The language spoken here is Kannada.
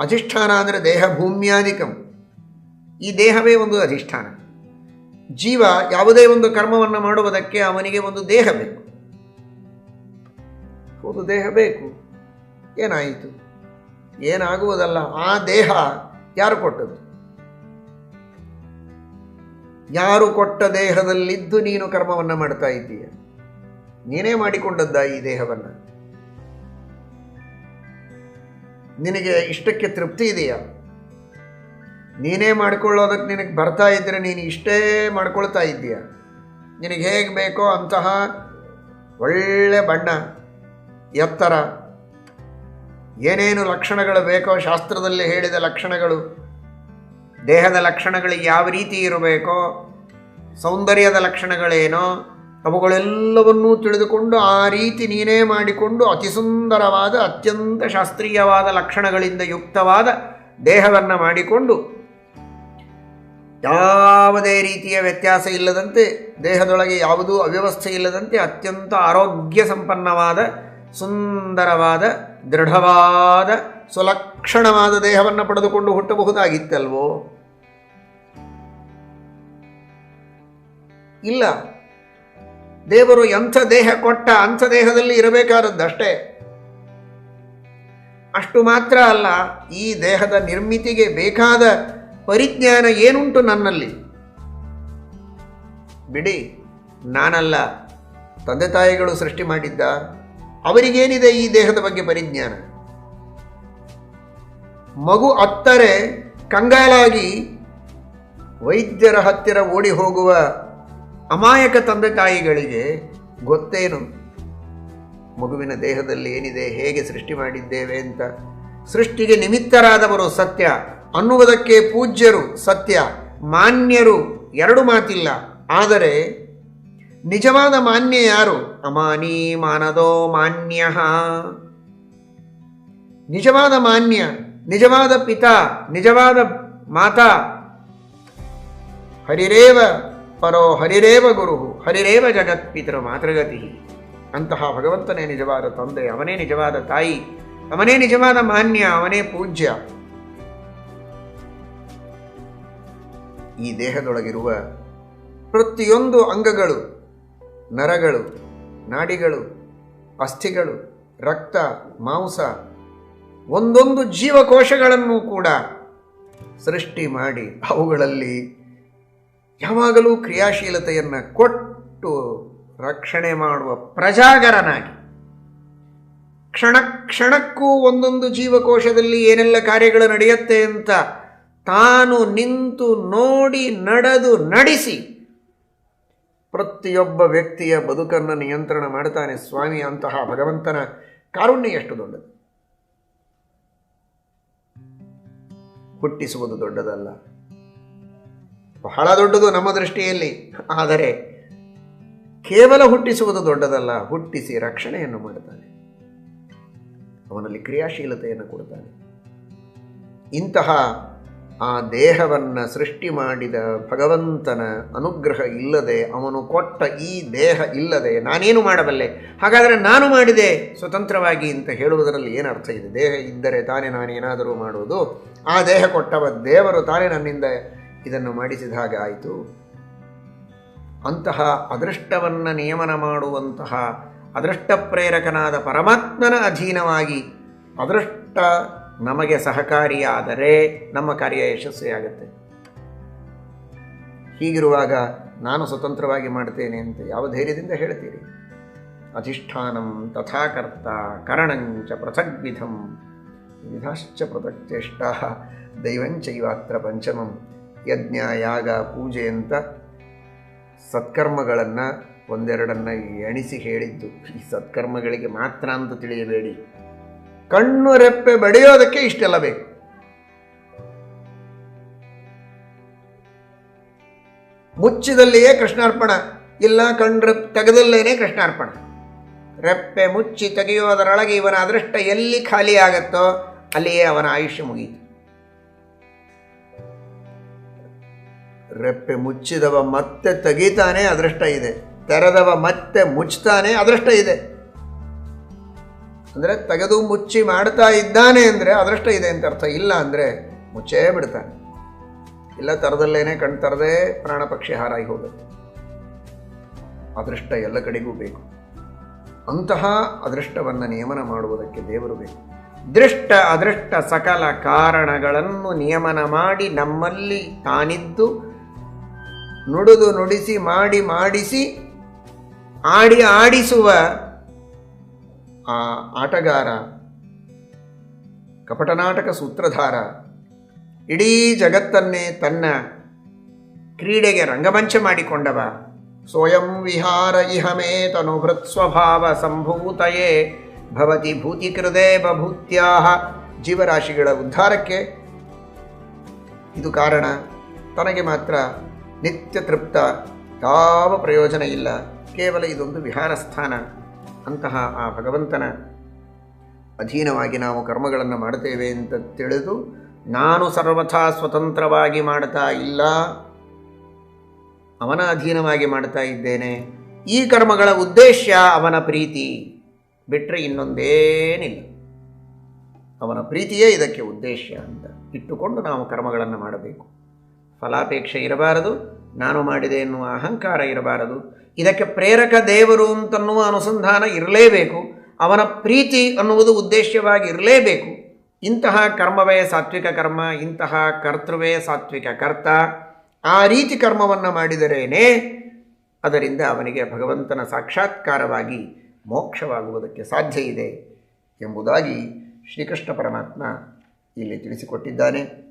ಅಧಿಷ್ಠಾನ ಅಂದರೆ ದೇಹ ಭೂಮ್ಯಾಧಿಕಂ ಈ ದೇಹವೇ ಒಂದು ಅಧಿಷ್ಠಾನ. ಜೀವ ಯಾವುದೇ ಒಂದು ಕರ್ಮವನ್ನು ಮಾಡುವುದಕ್ಕೆ ಅವನಿಗೆ ಒಂದು ದೇಹ ಬೇಕು. ಒಂದು ದೇಹ ಬೇಕು. ಏನಾಯಿತು? ಏನಾಗುವುದಲ್ಲ? ಆ ದೇಹ ಯಾರು ಕೊಟ್ಟದ್ದು? ಯಾರು ಕೊಟ್ಟ ದೇಹದಲ್ಲಿದ್ದು ನೀನು ಕರ್ಮವನ್ನು ಮಾಡ್ತಾ ಇದ್ದೀಯ? ನೀನೇ ಮಾಡಿಕೊಂಡದ್ದ ಈ ದೇಹವನ್ನು? ನಿನಗೆ ಇಷ್ಟಕ್ಕೆ ತೃಪ್ತಿ ಇದೆಯಾ? ನೀನೇ ಮಾಡ್ಕೊಳ್ಳೋದಕ್ಕೆ ನಿನಗೆ ಬರ್ತಾ ಇದ್ದರೆ ನೀನು ಇಷ್ಟೇ ಮಾಡ್ಕೊಳ್ತಾ ಇದ್ದೀಯ? ನಿನಗೆ ಹೇಗೆ ಬೇಕೋ ಅಂತಹ ಒಳ್ಳೆ ಬಣ್ಣ, ಎತ್ತರ, ಏನೇನು ಲಕ್ಷಣಗಳು ಬೇಕೋ ಶಾಸ್ತ್ರದಲ್ಲಿ ಹೇಳಿದ ಲಕ್ಷಣಗಳು, ದೇಹದ ಲಕ್ಷಣಗಳು ಯಾವ ರೀತಿ ಇರಬೇಕೋ, ಸೌಂದರ್ಯದ ಲಕ್ಷಣಗಳೇನೋ ಅವುಗಳೆಲ್ಲವನ್ನೂ ತಿಳಿದುಕೊಂಡು ಆ ರೀತಿ ನೀನೇ ಮಾಡಿಕೊಂಡು ಅತಿ ಸುಂದರವಾದ ಅತ್ಯಂತ ಶಾಸ್ತ್ರೀಯವಾದ ಲಕ್ಷಣಗಳಿಂದ ಯುಕ್ತವಾದ ದೇಹವನ್ನು ಮಾಡಿಕೊಂಡು ಯಾವುದೇ ರೀತಿಯ ವ್ಯತ್ಯಾಸ ಇಲ್ಲದಂತೆ, ದೇಹದೊಳಗೆ ಯಾವುದೂ ಅವ್ಯವಸ್ಥೆ ಇಲ್ಲದಂತೆ ಅತ್ಯಂತ ಆರೋಗ್ಯ ಸಂಪನ್ನವಾದ, ಸುಂದರವಾದ, ದೃಢವಾದ, ಸುಲಕ್ಷಣವಾದ ದೇಹವನ್ನು ಪಡೆದುಕೊಂಡು ಹುಟ್ಟಬಹುದಾಗಿತ್ತಲ್ವೋ? ಇಲ್ಲ. ದೇವರು ಎಂಥ ದೇಹ ಕೊಟ್ಟ ಅಂಥ ದೇಹದಲ್ಲಿ ಇರಬೇಕಾದದ್ದಷ್ಟೇ. ಅಷ್ಟು ಮಾತ್ರ ಅಲ್ಲ, ಈ ದೇಹದ ನಿರ್ಮಿತಿಗೆ ಬೇಕಾದ ಪರಿಜ್ಞಾನ ಏನುಂಟು ನನ್ನಲ್ಲಿ? ಬಿಡಿ, ನಾನಲ್ಲ, ತಂದೆ ತಾಯಿಗಳು ಸೃಷ್ಟಿ ಮಾಡಿದ್ದ, ಅವರಿಗೇನಿದೆ ಈ ದೇಹದ ಬಗ್ಗೆ ಪರಿಜ್ಞಾನ? ಮಗು ಅತ್ತರೆ ಕಂಗಾಲಾಗಿ ವೈದ್ಯರ ಹತ್ತಿರ ಓಡಿ ಹೋಗುವ ಅಮಾಯಕ ತಂದೆ ತಾಯಿಗಳಿಗೆ ಗೊತ್ತೇನು? ಮಗುವಿನ ದೇಹದಲ್ಲಿ ಏನಿದೆ? ಹೇಗೆ ಸೃಷ್ಟಿ ಮಾಡಿದ್ದೇವೆ ಅಂತ? ಸೃಷ್ಟಿಗೆ ನಿಮಿತ್ತರಾದವರು ಸತ್ಯ. ಅನ್ನುವುದಕ್ಕೆ ಪೂಜ್ಯರು ಸತ್ಯ. ಮಾನ್ಯರು ಎರಡು ಮಾತಿಲ್ಲ. ಆದರೆ ನಿಜವಾದ ಮಾನ್ಯ ಯಾರು? ಅಮಾನಿ ಮಾನದೋ ಮಾನ್ಯ. ನಿಜವಾದ ಮಾನ್ಯ, ನಿಜವಾದ ಪಿತಾ, ನಿಜವಾದ ಮಾತಾ. ಹರಿರೇವ ಪರೋ ಹರಿರೇವ ಗುರು ಹರಿರೇವ ಜಗತ್ಪಿತರು ಮಾತೃಗತಿ. ಅಂತಹ ಭಗವಂತನೇ ನಿಜವಾದ ತಂದೆ, ಅವನೇ ನಿಜವಾದ ತಾಯಿ, ಅವನೇ ನಿಜವಾದ ಮಾನ್ಯ, ಅವನೇ ಪೂಜ್ಯ. ಈ ದೇಹದೊಳಗಿರುವ ಪ್ರತಿಯೊಂದು ಅಂಗಗಳು, ನರಗಳು, ನಾಡಿಗಳು, ಅಸ್ಥಿಗಳು, ರಕ್ತ, ಮಾಂಸ, ಒಂದೊಂದು ಜೀವಕೋಶಗಳನ್ನು ಕೂಡ ಸೃಷ್ಟಿ ಮಾಡಿ ಅವುಗಳಲ್ಲಿ ಯಾವಾಗಲೂ ಕ್ರಿಯಾಶೀಲತೆಯನ್ನು ಕೊಟ್ಟು ರಕ್ಷಣೆ ಮಾಡುವ ಪ್ರಜಾಗರನಾಗಿ. ಕ್ಷಣ ಕ್ಷಣಕ್ಕೂ ಒಂದೊಂದು ಜೀವಕೋಶದಲ್ಲಿ ಏನೆಲ್ಲ ಕಾರ್ಯಗಳು ನಡೆಯುತ್ತೆ ಅಂತ ತಾನು ನಿಂತು ನೋಡಿ, ನಡೆದು, ನಡೆಸಿ ಪ್ರತಿಯೊಬ್ಬ ವ್ಯಕ್ತಿಯ ಬದುಕನ್ನು ನಿಯಂತ್ರಣ ಮಾಡ್ತಾನೆ ಸ್ವಾಮಿ ಅಂತಹ ಭಗವಂತನ ಕಾರುಣ್ಯ ಎಷ್ಟು ದೊಡ್ಡದು. ಹುಟ್ಟಿಸುವುದು ದೊಡ್ಡದಲ್ಲ. ಬಹಳ ದೊಡ್ಡದು ನಮ್ಮ ದೃಷ್ಟಿಯಲ್ಲಿ. ಆದರೆ ಕೇವಲ ಹುಟ್ಟಿಸುವುದು ದೊಡ್ಡದಲ್ಲ, ಹುಟ್ಟಿಸಿ ರಕ್ಷಣೆಯನ್ನು ಮಾಡುತ್ತಾನೆ ಅವನಲ್ಲಿ ಕ್ರಿಯಾಶೀಲತೆಯನ್ನು ಕೊಡ್ತಾನೆ. ಇಂತಹ ಆ ದೇಹವನ್ನು ಸೃಷ್ಟಿ ಮಾಡಿದ ಭಗವಂತನ ಅನುಗ್ರಹ ಇಲ್ಲದೆ, ಅವನು ಕೊಟ್ಟ ಈ ದೇಹ ಇಲ್ಲದೆ ನಾನೇನು ಮಾಡಬಲ್ಲೆ? ಹಾಗಾದರೆ ನಾನು ಮಾಡಿದೆ ಸ್ವತಂತ್ರವಾಗಿ ಅಂತ ಹೇಳುವುದರಲ್ಲಿ ಏನು ಅರ್ಥ ಇದೆ? ದೇಹ ಇದ್ದರೆ ತಾನೇ ನಾನೇನಾದರೂ ಮಾಡುವುದು? ಆ ದೇಹ ಕೊಟ್ಟವ ದೇವರು ತಾನೇ ನನ್ನಿಂದ ಇದನ್ನು ಮಾಡಿಸಿದ ಹಾಗೆ ಆಯಿತು. ಅಂತಹ ಅದೃಷ್ಟವನ್ನು ನಿಯಮನ ಮಾಡುವಂತಹ ಅದೃಷ್ಟ ಪ್ರೇರಕನಾದ ಪರಮಾತ್ಮನ ಅಧೀನವಾಗಿ ಅದೃಷ್ಟ ನಮಗೆ ಸಹಕಾರಿಯಾದರೆ ನಮ್ಮ ಕಾರ್ಯ ಯಶಸ್ವಿಯಾಗುತ್ತೆ ಹೀಗಿರುವಾಗ ನಾನು ಸ್ವತಂತ್ರವಾಗಿ ಮಾಡ್ತೇನೆ ಅಂತ ಯಾವ ಧೈರ್ಯದಿಂದ ಹೇಳ್ತೀರಿ? ಅಧಿಷ್ಠಾನಂ ತಥಾಕರ್ತ ಕರಣಂಚ ಪೃಥಗ್ವಿಧಂ ವಿಧಾಶ್ಚ ಪೃಥಕ್ಚೇಷ್ಟ ದೈವಂಚೈವಾತ್ರ ಪಂಚಮಂ. ಯಜ್ಞ, ಯಾಗ, ಪೂಜೆ ಅಂತ ಸತ್ಕರ್ಮಗಳನ್ನು ಒಂದೆರಡನ್ನು ಎಣಿಸಿ ಹೇಳಿದ್ದು. ಈ ಸತ್ಕರ್ಮಗಳಿಗೆ ಮಾತ್ರ ಅಂತ ತಿಳಿಯಬೇಡಿ. ಕಣ್ಣು ರೆಪ್ಪೆ ಬಡಿಯೋದಕ್ಕೆ ಇಷ್ಟೆಲ್ಲ ಬೇಕು. ಮುಚ್ಚಿದಲ್ಲಿಯೇ ಕೃಷ್ಣಾರ್ಪಣ, ಇಲ್ಲ ಕಣ್ಣು ತೆಗೆದಲ್ಲೇನೆ ಕೃಷ್ಣಾರ್ಪಣ. ರೆಪ್ಪೆ ಮುಚ್ಚಿ ತೆಗೆಯೋದರೊಳಗೆ ಇವನ ಅದೃಷ್ಟ ಎಲ್ಲಿ ಖಾಲಿ ಆಗತ್ತೋ ಅಲ್ಲಿಯೇ ಅವನ ಆಯುಷ್ಯ ಮುಗಿಯಿತು ರೆಪ್ಪೆ ಮುಚ್ಚಿದವ ಮತ್ತೆ ತೆಗೀತಾನೆ, ಅದೃಷ್ಟ ಇದೆ. ತೆರೆದವ ಮತ್ತೆ ಮುಚ್ತಾನೆ, ಅದೃಷ್ಟ ಇದೆ. ಅಂದರೆ ತೆಗೆದು ಮುಚ್ಚಿ ಮಾಡ್ತಾ ಇದ್ದಾನೆ ಅಂದರೆ ಅದೃಷ್ಟ ಇದೆ ಅಂತ ಅರ್ಥ. ಇಲ್ಲ ಅಂದರೆ ಮುಚ್ಚೇ ಬಿಡ್ತಾನೆ. ಇಲ್ಲ ತರದಲ್ಲೇನೆ ಕಣ್ ತರದೇ ಪ್ರಾಣ ಪಕ್ಷಿ ಹಾರಾಗಿ ಹೋಗುತ್ತೆ. ಅದೃಷ್ಟ ಎಲ್ಲ ಕಡೆಗೂ ಬೇಕು. ಅಂತಹ ಅದೃಷ್ಟವನ್ನು ನಿಯಮನ ಮಾಡುವುದಕ್ಕೆ ದೇವರು ಬೇಕು. ದೃಷ್ಟ ಅದೃಷ್ಟ ಸಕಲ ಕಾರಣಗಳನ್ನು ನಿಯಮನ ಮಾಡಿ ನಮ್ಮಲ್ಲಿ ತಾನಿದ್ದು ನುಡಿದು ನುಡಿಸಿ, ಮಾಡಿ ಮಾಡಿಸಿ, ಆಡಿ ಆಡಿಸುವ ಆ ಆಟಗಾರ ಕಪಟನಾಟಕ ಸೂತ್ರಧಾರ, ಇಡೀ ಜಗತ್ತನ್ನೇ ತನ್ನ ಕ್ರೀಡೆಗೆ ರಂಗಮಂಚ ಮಾಡಿಕೊಂಡವ. ಸ್ವಯಂ ವಿಹಾರ ಇಹಮೇ ತನು ಸ್ವಭಾವ ಸಂಭೂತಯೇ ಭವತಿ ಭೂತಿಕೃದೇ ಬಭೂತ್ಯಾಹ ಜೀವರಾಶಿಗಳ ಉದ್ಧಾರಕ್ಕೆ. ಇದು ಕಾರಣ ತನಗೆ ಮಾತ್ರ ನಿತ್ಯ ತೃಪ್ತ, ಯಾವ ಪ್ರಯೋಜನ ಇಲ್ಲ, ಕೇವಲ ಇದೊಂದು ವಿಹಾರ ಸ್ಥಾನ ಅಂತಹ ಆ ಭಗವಂತನ. ಅಧೀನವಾಗಿ ನಾವು ಕರ್ಮಗಳನ್ನು ಮಾಡ್ತೇವೆ ಅಂತ ತಿಳಿದು, ನಾನು ಸರ್ವಥಾ ಸ್ವತಂತ್ರವಾಗಿ ಮಾಡ್ತಾ ಇಲ್ಲ, ಅವನ ಅಧೀನವಾಗಿ ಮಾಡ್ತಾ ಇದ್ದೇನೆ, ಈ ಕರ್ಮಗಳ ಉದ್ದೇಶ ಅವನ ಪ್ರೀತಿ ಬಿಟ್ಟರೆ ಇನ್ನೊಂದೇನಿಲ್ಲ ಅವನ ಪ್ರೀತಿಯೇ ಇದಕ್ಕೆ ಉದ್ದೇಶ ಅಂತ ಇಟ್ಟುಕೊಂಡು ನಾವು ಕರ್ಮಗಳನ್ನು ಮಾಡಬೇಕು. ಫಲಾಪೇಕ್ಷೆ ಇರಬಾರದು, ನಾನು ಮಾಡಿದೆ ಎನ್ನುವ ಅಹಂಕಾರ ಇರಬಾರದು. ಇದಕ್ಕೆ ಪ್ರೇರಕ ದೇವರು ಅಂತನ್ನುವ ಅನುಸಂಧಾನ ಇರಲೇಬೇಕು, ಅವನ ಪ್ರೀತಿ ಅನ್ನುವುದು ಉದ್ದೇಶವಾಗಿ ಇರಲೇಬೇಕು. ಇಂತಹ ಕರ್ಮವೇ ಸಾತ್ವಿಕ ಕರ್ಮ, ಇಂತಹ ಕರ್ತೃವೇ ಸಾತ್ವಿಕ ಕರ್ತ. ಆ ರೀತಿ ಕರ್ಮವನ್ನು ಮಾಡಿದರೇನೇ, ಅದರಿಂದ ಅವನಿಗೆ ಭಗವಂತನ ಸಾಕ್ಷಾತ್ಕಾರವಾಗಿ ಮೋಕ್ಷವಾಗುವುದಕ್ಕೆ ಸಾಧ್ಯ ಇದೆ ಎಂಬುದಾಗಿ ಶ್ರೀಕೃಷ್ಣ ಪರಮಾತ್ಮ ಇಲ್ಲಿ ತಿಳಿಸಿಕೊಟ್ಟಿದ್ದಾನೆ.